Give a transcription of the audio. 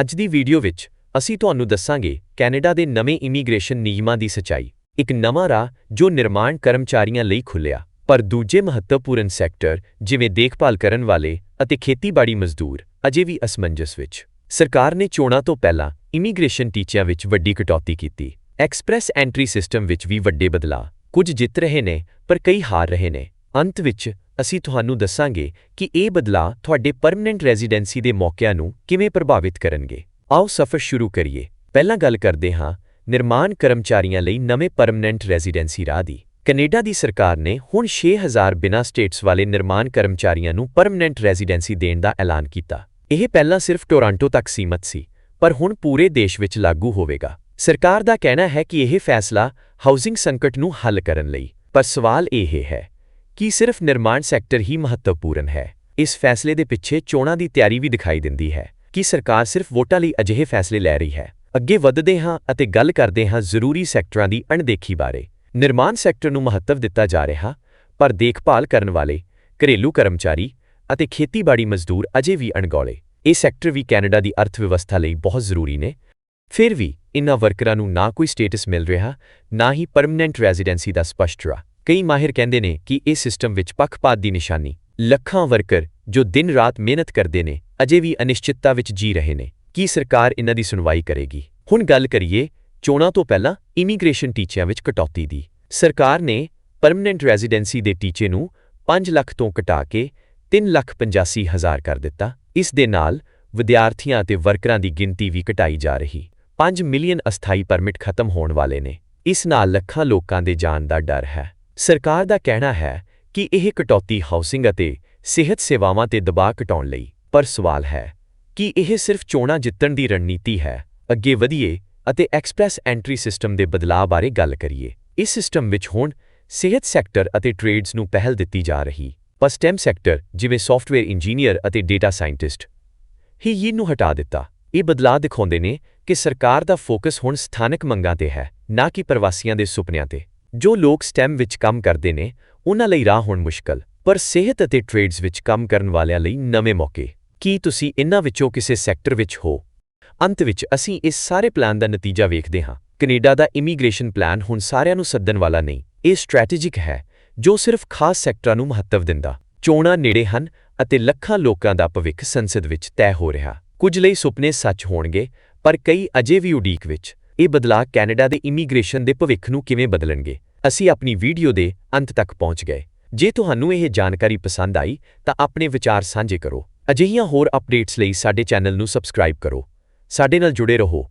ਅੱਜ ਦੀ ਵੀਡੀਓ ਵਿੱਚ ਅਸੀਂ ਤੁਹਾਨੂੰ ਦੱਸਾਂਗੇ ਕੈਨੇਡਾ ਦੇ ਨਵੇਂ ਇਮੀਗ੍ਰੇਸ਼ਨ ਨਿਯਮਾਂ ਦੀ ਸਚਾਈ। ਇੱਕ ਨਵਾਂ ਰਾਹ ਜੋ ਨਿਰਮਾਣ ਕਰਮਚਾਰੀਆਂ ਲਈ ਖੁੱਲਿਆ ਪਰ ਦੂਜੇ ਮਹੱਤਵਪੂਰਨ ਸੈਕਟਰ ਜਿਵੇਂ ਦੇਖਭਾਲ ਕਰਨ ਵਾਲੇ ਅਤੇ ਖੇਤੀਬਾੜੀ ਮਜ਼ਦੂਰ ਅਜੇ ਵੀ ਅਸਮੰਜਸ ਵਿੱਚ। ਸਰਕਾਰ ਨੇ ਚੋਣਾਂ ਤੋਂ ਪਹਿਲਾਂ ਇਮੀਗ੍ਰੇਸ਼ਨ ਟੀਚਿਆਂ ਵਿੱਚ ਵੱਡੀ ਕਟੌਤੀ ਕੀਤੀ। ਐਕਸਪ੍ਰੈਸ ਐਂਟਰੀ ਸਿਸਟਮ ਵਿੱਚ ਵੀ ਵੱਡੇ ਬਦਲਾਅ। ਕੁਝ ਜਿੱਤ ਰਹੇ ਨੇ, ਪਰ ਕਈ ਹਾਰ ਰਹੇ ਨੇ। ਅੰਤ ਵਿੱਚ ਅਸੀਂ ਤੁਹਾਨੂੰ ਦੱਸਾਂਗੇ ਕਿ ਇਹ ਬਦਲਾਅ ਤੁਹਾਡੇ ਪਰਮਨੈਂਟ ਰੈਜ਼ੀਡੈਂਸੀ ਦੇ ਮੌਕਿਆਂ ਨੂੰ ਕਿਵੇਂ ਪ੍ਰਭਾਵਿਤ ਕਰਨਗੇ। ਆਓ ਸਫ਼ਰ ਸ਼ੁਰੂ ਕਰੀਏ। ਪਹਿਲਾਂ ਗੱਲ ਕਰਦੇ ਹਾਂ ਨਿਰਮਾਣ ਕਰਮਚਾਰੀਆਂ ਲਈ ਨਵੇਂ ਪਰਮਨੈਂਟ ਰੈਜ਼ੀਡੈਂਸੀ ਰਾਹ ਦੀ। ਕੈਨੇਡਾ ਦੀ ਸਰਕਾਰ ਨੇ ਹੁਣ 6000 ਬਿਨਾਂ ਸਟੇਟਸ ਵਾਲੇ ਨਿਰਮਾਣ ਕਰਮਚਾਰੀਆਂ ਨੂੰ ਪਰਮਨੈਂਟ ਰੈਜ਼ੀਡੈਂਸੀ ਦੇਣ ਦਾ ਐਲਾਨ ਕੀਤਾ। ਇਹ ਪਹਿਲਾਂ ਸਿਰਫ ਟੋਰਾਂਟੋ ਤੱਕ ਸੀਮਤ ਸੀ, ਪਰ ਹੁਣ ਪੂਰੇ ਦੇਸ਼ ਵਿੱਚ ਲਾਗੂ ਹੋਵੇਗਾ। ਸਰਕਾਰ ਦਾ ਕਹਿਣਾ ਹੈ ਕਿ ਇਹ ਫੈਸਲਾ ਹਾਊਸਿੰਗ ਸੰਕਟ ਨੂੰ ਹੱਲ ਕਰਨ ਲਈ। ਪਰ ਸਵਾਲ ਇਹ ਹੈ ਕੀ ਸਿਰਫ ਨਿਰਮਾਣ ਸੈਕਟਰ ਹੀ ਮਹੱਤਵਪੂਰਨ ਹੈ। ਇਸ ਫੈਸਲੇ ਦੇ ਪਿੱਛੇ ਚੋਣਾਂ ਦੀ ਤਿਆਰੀ ਵੀ ਦਿਖਾਈ ਦਿੰਦੀ ਹੈ ਕਿ ਸਰਕਾਰ ਸਿਰਫ ਵੋਟਾਂ ਲਈ ਅਜਿਹੇ ਫੈਸਲੇ ਲੈ ਰਹੀ ਹੈ। ਅੱਗੇ ਵਧਦੇ ਹਾਂ ਅਤੇ ਗੱਲ ਕਰਦੇ ਹਾਂ ਜ਼ਰੂਰੀ ਸੈਕਟਰਾਂ ਦੀ ਅਣਦੇਖੀ ਬਾਰੇ। ਨਿਰਮਾਣ ਸੈਕਟਰ ਨੂੰ ਮਹੱਤਵ ਦਿੱਤਾ ਜਾ ਰਿਹਾ ਪਰ ਦੇਖਭਾਲ ਕਰਨ ਵਾਲੇ, ਘਰੇਲੂ ਕਰਮਚਾਰੀ ਅਤੇ ਖੇਤੀਬਾੜੀ ਮਜ਼ਦੂਰ ਅਜੇ ਵੀ ਅਣਗੌਲੇ। ਇਹ ਸੈਕਟਰ ਵੀ ਕੈਨੇਡਾ ਦੀ ਅਰਥ ਵਿਵਸਥਾ ਲਈ ਬਹੁਤ ਜ਼ਰੂਰੀ ਨੇ। ਫਿਰ ਵੀ ਇਨ੍ਹਾਂ ਵਰਕਰਾਂ ਨੂੰ ਨਾ ਕੋਈ ਸਟੇਟਸ ਮਿਲ ਰਿਹਾ, ਨਾ ਹੀ ਪਰਮਨੈਂਟ ਰੈਜ਼ੀਡੈਂਸੀ ਦਾ ਸਪਸ਼ਟ ਰਾਹ। ਕਈ ਮਾਹਿਰ ਕਹਿੰਦੇ ਨੇ ਕਿ ਇਹ ਸਿਸਟਮ ਵਿੱਚ ਪੱਖਪਾਤ ਦੀ ਨਿਸ਼ਾਨੀ, ਲੱਖਾਂ ਵਰਕਰ, ਜੋ ਦਿਨ ਰਾਤ ਮਿਹਨਤ ਕਰਦੇ ਨੇ, ਅਜੇ ਵੀ ਅਨਿਸ਼ਚਿਤਤਾ ਵਿੱਚ ਜੀ ਰਹੇ ਨੇ। ਕੀ ਸਰਕਾਰ ਇਹਨਾਂ ਦੀ ਸੁਣਵਾਈ ਕਰੇਗੀ? ਹੁਣ ਗੱਲ ਕਰੀਏ ਚੋਣਾਂ ਤੋਂ ਪਹਿਲਾਂ ਇਮੀਗ੍ਰੇਸ਼ਨ ਟੀਚਿਆਂ ਵਿੱਚ ਕਟੌਤੀ ਦੀ। ਸਰਕਾਰ ਨੇ ਪਰਮਨੈਂਟ ਰੈਜ਼ੀਡੈਂਸੀ ਦੇ ਟੀਚੇ ਨੂੰ 5 ਲੱਖ ਤੋਂ ਘਟਾ ਕੇ 3 ਲੱਖ 85 ਹਜ਼ਾਰ ਕਰ ਦਿੱਤਾ। ਇਸ ਦੇ ਨਾਲ ਵਿਦਿਆਰਥੀਆਂ ਅਤੇ ਵਰਕਰਾਂ ਦੀ ਗਿਣਤੀ ਵੀ ਘਟਾਈ ਜਾ ਰਹੀ। 5 ਮਿਲੀਅਨ ਅਸਥਾਈ ਪਰਮਿਟ ਖਤਮ ਹੋਣ ਵਾਲੇ ਨੇ। ਇਸ ਨਾਲ ਲੱਖਾਂ ਲੋਕਾਂ ਦੇ ਜਾਣ ਦਾ ਡਰ ਹੈ। ਸਰਕਾਰ ਦਾ ਕਹਿਣਾ ਹੈ ਕਿ ਇਹ ਕਟੌਤੀ ਹਾਊਸਿੰਗ ਅਤੇ ਸਿਹਤ ਸੇਵਾਵਾਂ ਤੇ ਦਬਾਅ ਘਟਾਉਣ ਲਈ ਪਰ ਸਵਾਲ ਹੈ ਕਿ ਇਹ ਸਿਰਫ ਚੋਣਾਂ ਜਿੱਤਣ ਦੀ ਰਣਨੀਤੀ ਹੈ। ਅੱਗੇ ਵਧੀਏ ਅਤੇ ਐਕਸਪ੍ਰੈਸ ਐਂਟਰੀ ਸਿਸਟਮ ਦੇ ਬਦਲਾਅ ਬਾਰੇ ਗੱਲ ਕਰੀਏ। ਇਸ ਸਿਸਟਮ ਵਿੱਚ ਹੁਣ ਸਿਹਤ ਸੈਕਟਰ ਅਤੇ ਟ੍ਰੇਡਸ ਨੂੰ ਪਹਿਲ ਦਿੱਤੀ ਜਾ ਰਹੀ। ਪਰ ਸਟੈਮ ਸੈਕਟਰ ਜਿਵੇਂ ਸੌਫਟਵੇਅਰ ਇੰਜੀਨੀਅਰ ਅਤੇ ਡੇਟਾ ਸਾਇੰਟਿਸਟ। ਹੀ ਇਹ ਨੂੰ ਹਟਾ ਦਿੱਤਾ। ਇਹ ਬਦਲਾਅ ਦਿਖਾਉਂਦੇ ਨੇ ਕਿ ਸਰਕਾਰ ਦਾ ਫੋਕਸ ਹੁਣ ਸਥਾਨਕ ਮੰਗਾਂ ਤੇ ਹੈ, ਨਾ ਕਿ ਪ੍ਰਵਾਸੀਆਂ ਦੇ ਸੁਪਨਿਆਂ ਤੇ। ਜੋ ਲੋਕ ਸਟੈਮ ਵਿੱਚ ਕੰਮ ਕਰਦੇ ਨੇ, ਉਹਨਾਂ ਲਈ ਰਾਹ ਹੁਣ ਮੁਸ਼ਕਲ, ਪਰ ਸਿਹਤ ਅਤੇ ਟ੍ਰੇਡਸ ਵਿੱਚ ਕੰਮ ਕਰਨ ਵਾਲਿਆਂ ਲਈ ਨਵੇਂ ਮੌਕੇ। ਕੀ ਤੁਸੀਂ ਇਨ੍ਹਾਂ ਵਿੱਚੋਂ ਕਿਸੇ ਸੈਕਟਰ ਵਿੱਚ ਹੋ? ਅੰਤ ਵਿੱਚ ਅਸੀਂ ਇਸ ਸਾਰੇ ਪਲਾਨ ਦਾ ਨਤੀਜਾ ਵੇਖਦੇ ਹਾਂ। ਕੈਨੇਡਾ ਦਾ ਇਮੀਗ੍ਰੇਸ਼ਨ ਪਲਾਨ ਹੁਣ ਸਾਰਿਆਂ ਨੂੰ ਸੱਦਣ ਵਾਲਾ ਨਹੀਂ। ਇਹ ਸਟ੍ਰੈਟੇਜਿਕ ਹੈ, ਜੋ ਸਿਰਫ ਖਾਸ ਸੈਕਟਰਾਂ ਨੂੰ ਮਹੱਤਵ ਦਿੰਦਾ। ਚੋਣਾਂ ਨੇੜੇ ਹਨ ਅਤੇ ਲੱਖਾਂ ਲੋਕਾਂ ਦਾ ਭਵਿੱਖ ਸੰਸਦ ਵਿੱਚ ਤੈਅ ਹੋ ਰਿਹਾ। ਕੁਝ ਲਈ ਸੁਪਨੇ ਸੱਚ ਹੋਣਗੇ, ਪਰ ਕਈ ਅਜੇ ਵੀ ਉਡੀਕ ਵਿੱਚ। ਇਹ ਬਦਲਾਅ ਕੈਨੇਡਾ ਦੇ ਇਮੀਗ੍ਰੇਸ਼ਨ ਦੇ ਭਵਿੱਖ ਨੂੰ ਕਿਵੇਂ ਬਦਲਣਗੇ? ਅਸੀਂ ਆਪਣੀ ਵੀਡੀਓ ਦੇ ਅੰਤ ਤੱਕ ਪਹੁੰਚ ਗਏ। ਜੇ ਤੁਹਾਨੂੰ ਇਹ ਜਾਣਕਾਰੀ ਪਸੰਦ ਆਈ, ਤਾਂ ਆਪਣੇ ਵਿਚਾਰ ਸਾਂਝੇ ਕਰੋ। ਅਜਿਹੀਆਂ ਹੋਰ ਅਪਡੇਟਸ ਲਈ ਸਾਡੇ ਚੈਨਲ ਨੂੰ ਸਬਸਕ੍ਰਾਈਬ ਕਰੋ। ਸਾਡੇ ਨਾਲ ਜੁੜੇ ਰਹੋ।